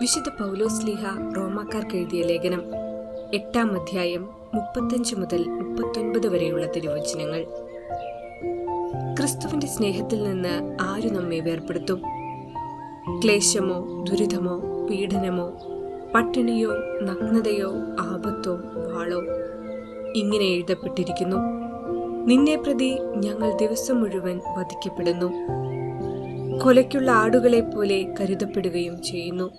വിശുദ്ധ പൗലോസ് ലീഹ റോമാക്കാർക്ക് എഴുതിയ ലേഖനം എട്ടാം അധ്യായം മുപ്പത്തഞ്ച് മുതൽ മുപ്പത്തൊൻപത് വരെയുള്ള തിരുവചനങ്ങൾ. ക്രിസ്തുവിന്റെ സ്നേഹത്തിൽ നിന്ന് ആരു നമ്മെ വേർപ്പെടുത്തും? ക്ലേശമോ ദുരിതമോ പീഡനമോ പട്ടിണിയോ നഗ്നതയോ ആപത്തോ വാളോ ഇങ്ങനെ എഴുതപ്പെട്ടിരിക്കുന്നു. നിന്നെ പ്രതി ഞങ്ങൾ ദിവസം മുഴുവൻ വധിക്കപ്പെടുന്നു. കൊലയ്ക്കുള്ള ആടുകളെ പോലെ കരുതപ്പെടുകയും ചെയ്യുന്നു.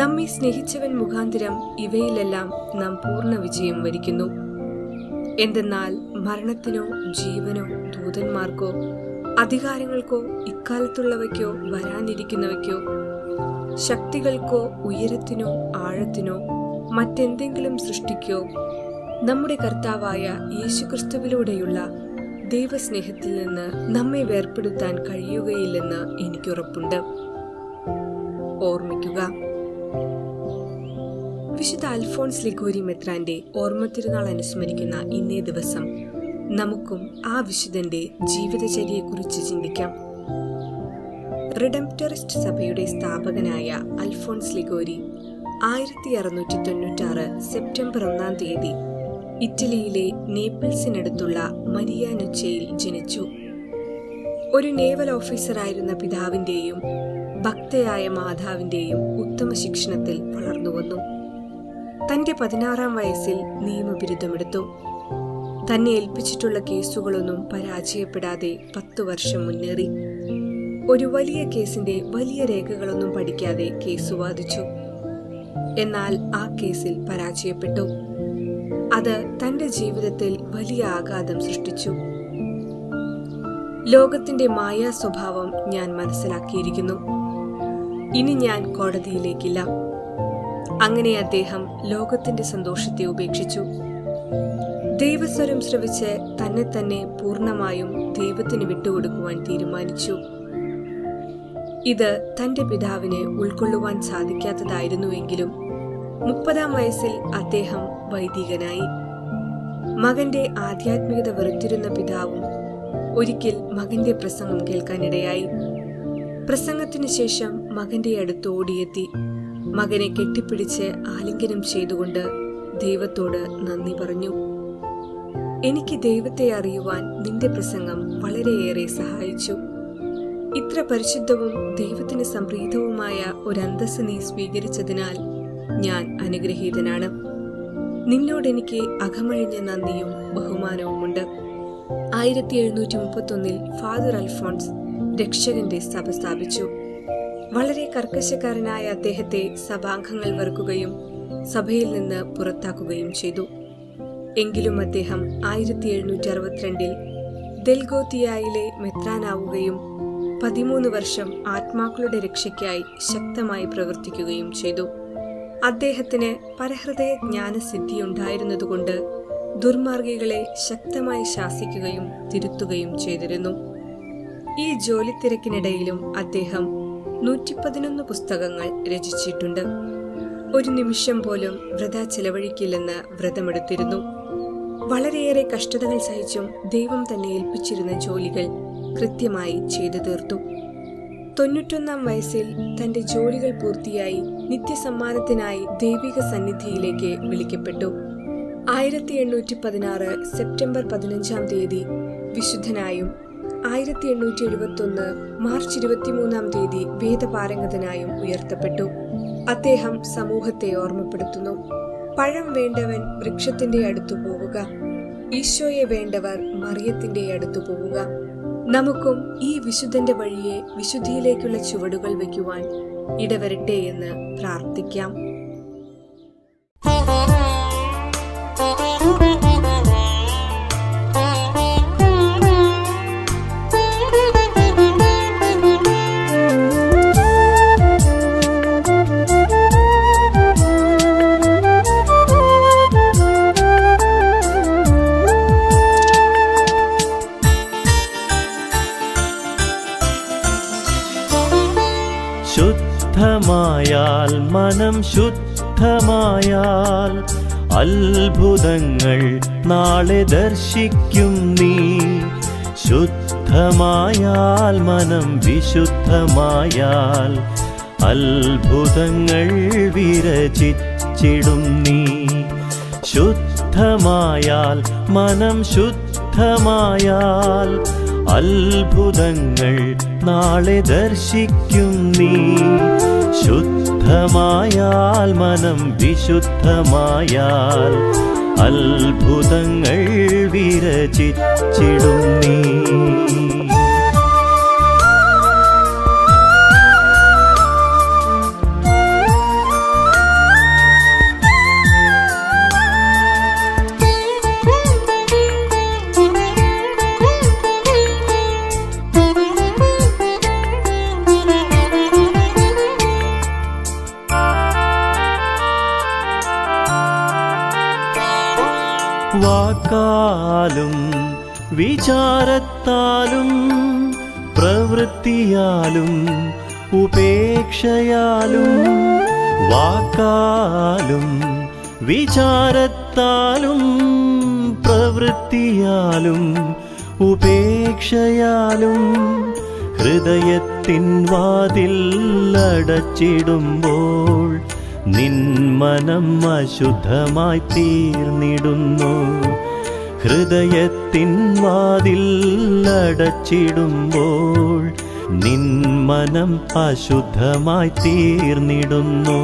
നമ്മെ സ്നേഹിച്ചവൻ മുഖാന്തരം ഇവയിലെല്ലാം നാം പൂർണ വിജയം വരിക്കുന്നു. എന്തെന്നാൽ മരണത്തിനോ ജീവനോ ദൂതന്മാർക്കോ അധികാരങ്ങൾക്കോ ഇക്കാലത്തുള്ളവയ്ക്കോ വരാനിരിക്കുന്നവയ്ക്കോ ശക്തികൾക്കോ ഉയരത്തിനോ ആഴത്തിനോ മറ്റെന്തെങ്കിലും സൃഷ്ടിക്കോ നമ്മുടെ കർത്താവായ യേശുക്രിസ്തുവിലൂടെയുള്ള ദൈവസ്നേഹത്തിൽ നിന്ന് നമ്മെ വേർപ്പെടുത്താൻ കഴിയുകയില്ലെന്ന് എനിക്കുറപ്പുണ്ട്. ഓർമ്മിക്കുക വിശുദ്ധ അൽഫോൺസ് ലിഗോരി മെത്രാന്റെ ഓർമ്മ തിരുനാൾ അനുസ്മരിക്കുന്ന ഇന്നേ ദിവസം നമുക്കും ആ വിശുദ്ധന്റെ ജീവിതചര്യയെക്കുറിച്ച് ചിന്തിക്കാം. റിഡംപ്റ്ററിസ്റ്റ് സഭയുടെ സ്ഥാപകനായ അൽഫോൺസ് ലിഗോരി ആയിരത്തി അറുന്നൂറ്റി തൊണ്ണൂറ്റാറ് സെപ്റ്റംബർ ഒന്നാം തീയതി ഇറ്റലിയിലെ നേപ്പിൾസിനടുത്തുള്ള മരിയാനുച്ചയിൽ ജനിച്ചു. ഒരു നേവൽ ഓഫീസറായിരുന്ന പിതാവിന്റെയും ഭക്തയായ മാതാവിന്റെയും ഉത്തമ ശിക്ഷണത്തിൽ വളർന്നുവന്നു. തന്റെ പതിനാറാം വയസ്സിൽ നിയമബിരുദമെടുത്തു. തന്നെ ഏൽപ്പിച്ചിട്ടുള്ള കേസുകളൊന്നും പരാജയപ്പെടാതെ പത്തു വർഷം മുന്നേറി. ഒരു വലിയ കേസിന്റെ വലിയ രേഖകളൊന്നും പഠിക്കാതെ കേസ് വാദിച്ചു. എന്നാൽ ആ കേസിൽ പരാജയപ്പെട്ടു. അത് തന്റെ ജീവിതത്തിൽ വലിയ ആഘാതം സൃഷ്ടിച്ചു. ലോകത്തിന്റെ മായാ സ്വഭാവം ഞാൻ മനസ്സിലാക്കിയിരിക്കുന്നു. ഇനി ഞാൻ കോടതിയിലേക്കില്ല. അങ്ങനെ അദ്ദേഹം ലോകത്തിന്റെ സന്തോഷത്തെ ഉപേക്ഷിച്ചു. ദൈവസ്വരം ശ്രവിച്ച് തന്നെ തന്നെ പൂർണമായും ദൈവത്തിന് വിട്ടുകൊടുക്കുവാൻ തീരുമാനിച്ചു. ഇത് തന്റെ പിതാവിന് ഉൾക്കൊള്ളുവാൻ സാധിക്കാത്തതായിരുന്നുവെങ്കിലും മുപ്പതാം വയസ്സിൽ അദ്ദേഹം വൈദികനായി. മകന്റെ ആധ്യാത്മികത വെറുത്തിരുന്ന പിതാവും ഒരിക്കൽ മകന്റെ പ്രസംഗം കേൾക്കാനിടയായി. പ്രസംഗത്തിനു ശേഷം മകന്റെ അടുത്ത് ഓടിയെത്തി. മകനെ കെട്ടിപ്പിടിച്ച് ആലിംഗനം ചെയ്തുകൊണ്ട് ദൈവത്തോട് നന്ദി പറഞ്ഞു. എനിക്ക് ദൈവത്തെ അറിയുവാൻ നിന്റെ പ്രസംഗം വളരെയേറെ സഹായിച്ചു. ഇത്ര പരിശുദ്ധവും ദൈവത്തിന് സംപ്രീതവുമായ ഒരു അന്തസ് നീ സ്വീകരിച്ചതിനാൽ ഞാൻ അനുഗ്രഹീതനാണ്. നിന്നോട് എനിക്ക് അകമഴിഞ്ഞ നന്ദിയും ബഹുമാനവുമുണ്ട്. ആയിരത്തി എഴുന്നൂറ്റി മുപ്പത്തൊന്നിൽ ഫാദർ അൽഫോൺസ് രക്ഷകന്റെ സഭ സ്ഥാപിച്ചു. വളരെ കർക്കശക്കാരനായ അദ്ദേഹത്തെ സഭാംഗങ്ങൾ വെറുക്കുകയും സഭയിൽ നിന്ന് പുറത്താക്കുകയും ചെയ്തു. എങ്കിലും അദ്ദേഹം ആയിരത്തി എഴുന്നൂറ്റി അറുപത്തിരണ്ടിൽ ദൽഗോത്തിയായിലെ മെത്രാനാവുകയും പതിമൂന്ന് വർഷം ആത്മാക്കളുടെ രക്ഷയ്ക്കായി ശക്തമായി പ്രവർത്തിക്കുകയും ചെയ്തു. അദ്ദേഹത്തിന് പരഹൃദയ ജ്ഞാനസിദ്ധി ഉണ്ടായിരുന്നതുകൊണ്ട് ദുർമാർഗികളെ ശക്തമായി ശാസിക്കുകയും തിരുത്തുകയും ചെയ്തിരുന്നു. ഈ ജോലിത്തിരക്കിനിടയിലും അദ്ദേഹം നൂറ്റി പതിനൊന്ന് പുസ്തകങ്ങൾ രചിച്ചിട്ടുണ്ട്. ഒരു നിമിഷം പോലും വ്രത ചെലവഴിക്കില്ലെന്ന് വ്രതമെടുത്തിരുന്നു. വളരെയേറെ കഷ്ടതകൾ സഹിച്ചും ദൈവം തന്നെ ഏൽപ്പിച്ചിരുന്ന ജോലികൾ കൃത്യമായി ചെയ്തു തീർത്തു. തൊണ്ണൂറ്റൊന്നാം വയസ്സിൽ തന്റെ ജോലികൾ പൂർത്തിയായി നിത്യസമ്മാനത്തിനായി ദൈവിക സന്നിധിയിലേക്ക് വിളിക്കപ്പെട്ടു. ആയിരത്തി എണ്ണൂറ്റി പതിനാറ് സെപ്റ്റംബർ പതിനഞ്ചാം തീയതി വിശുദ്ധനായും ആയിരത്തി എണ്ണൂറ്റി എഴുപത്തി ഒന്ന് മാർച്ച് ഇരുപത്തിമൂന്നാം തീയതി വേദപാരംഗതനായും ഉയർത്തപ്പെട്ടു. അദ്ദേഹം സമൂഹത്തെ ഓർമ്മപ്പെടുത്തുന്നു. പഴം വേണ്ടവൻ വൃക്ഷത്തിന്റെ അടുത്തു പോവുക. ഈശോയെ വേണ്ടവർ മറിയത്തിന്റെ അടുത്തു പോവുക. നമുക്കും ഈ വിശുദ്ധന്റെ വഴിയെ വിശുദ്ധിയിലേക്കുള്ള ചുവടുകൾ വയ്ക്കുവാൻ ഇടവരട്ടെ എന്ന് പ്രാർത്ഥിക്കാം. ശുദ്ധമായാൽ മനം ശുദ്ധമായാൽ അത്ഭുതങ്ങൾ നാളെ ദർശിക്കും നീ. ശുദ്ധമായാൽ മനം വിശുദ്ധമായാൽ അത്ഭുതങ്ങൾ വിരചിച്ചിടും നീ. ശുദ്ധമായാൽ മനം ശുദ്ധമായാൽ അത്ഭുതങ്ങൾ നാളെ ദർശിക്കും നീ. ശുദ്ധമായാൽ മനം വിശുദ്ധമായാൽ അത്ഭുതങ്ങൾ വിരചിച്ചിടും നീ. വാക്കാലും വിചാരത്താലും പ്രവൃത്തിയാലും ഉപേക്ഷയാലും വാക്കാലും വിചാരത്താലും പ്രവൃത്തിയാലും ഉപേക്ഷയാലും ഹൃദയത്തിൻ വാതിൽ അടച്ചിടുമ്പോൾ നിൻ മനം അശുദ്ധമായി തീർന്നിടുന്നു. ഹൃദയത്തിൻ വാതിൽ അടച്ചിടുമ്പോൾ നിന്മനം മനം അശുദ്ധമായി തീർന്നിടുന്നു.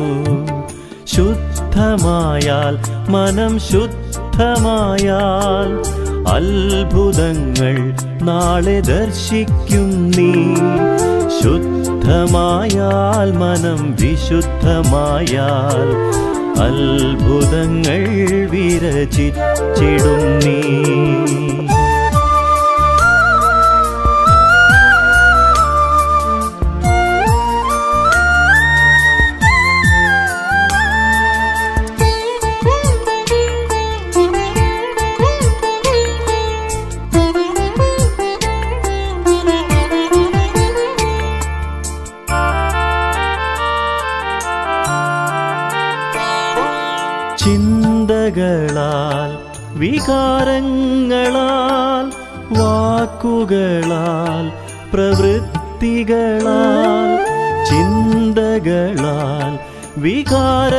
ശുദ്ധമായാൽ മനം ശുദ്ധമായാൽ അത്ഭുതങ്ങൾ നാളെ ദർശിക്കും നീ. ശുദ്ധമായാൽ മനം വിശുദ്ധമായാൽ അത്ഭുതങ്ങൾ വിരചിച്ചിടും നീ. വാക്കുകളാൽ പ്രവൃത്തികളാൽ ചിന്തകളാൽ വികാരങ്ങളാൽ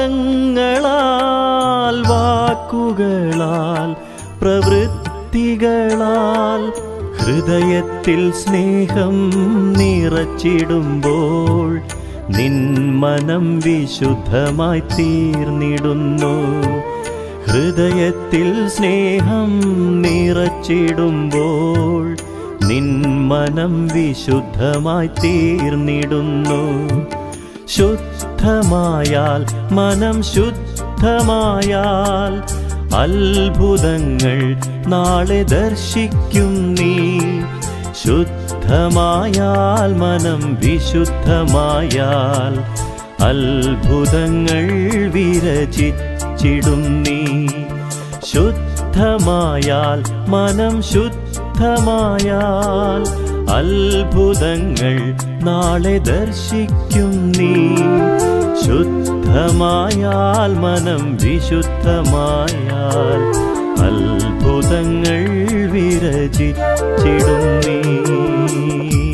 വാക്കുകളാൽ പ്രവൃത്തികളാൽ ഹൃദയത്തിൽ സ്നേഹം നിറച്ചിടുമ്പോൾ നിൻ മനം വിശുദ്ധമായി തീർന്നിടുന്നു. ഹൃദയത്തിൽ സ്നേഹം നിറച്ചിടുമ്പോൾ നിൻ മനം വിശുദ്ധമായി തീർന്നിടുന്നു. ശുദ്ധമായാൽ മനം ശുദ്ധമായാൽ അത്ഭുതങ്ങൾ നാളെ ദർശിക്കും നീ. ശുദ്ധമായാൽ മനം വിശുദ്ധമായാൽ അത്ഭുതങ്ങൾ വിരചിച്ചിടും നീ. ശുദ്ധമായാൽ മനം ശുദ്ധമായാൽ അത്ഭുതങ്ങൾ നാളെ ദർശിക്കും നീ. ശുദ്ധമായാൽ മനം വിശുദ്ധമായാൽ അത്ഭുതങ്ങൾ വിരചിച്ചിടും നീ.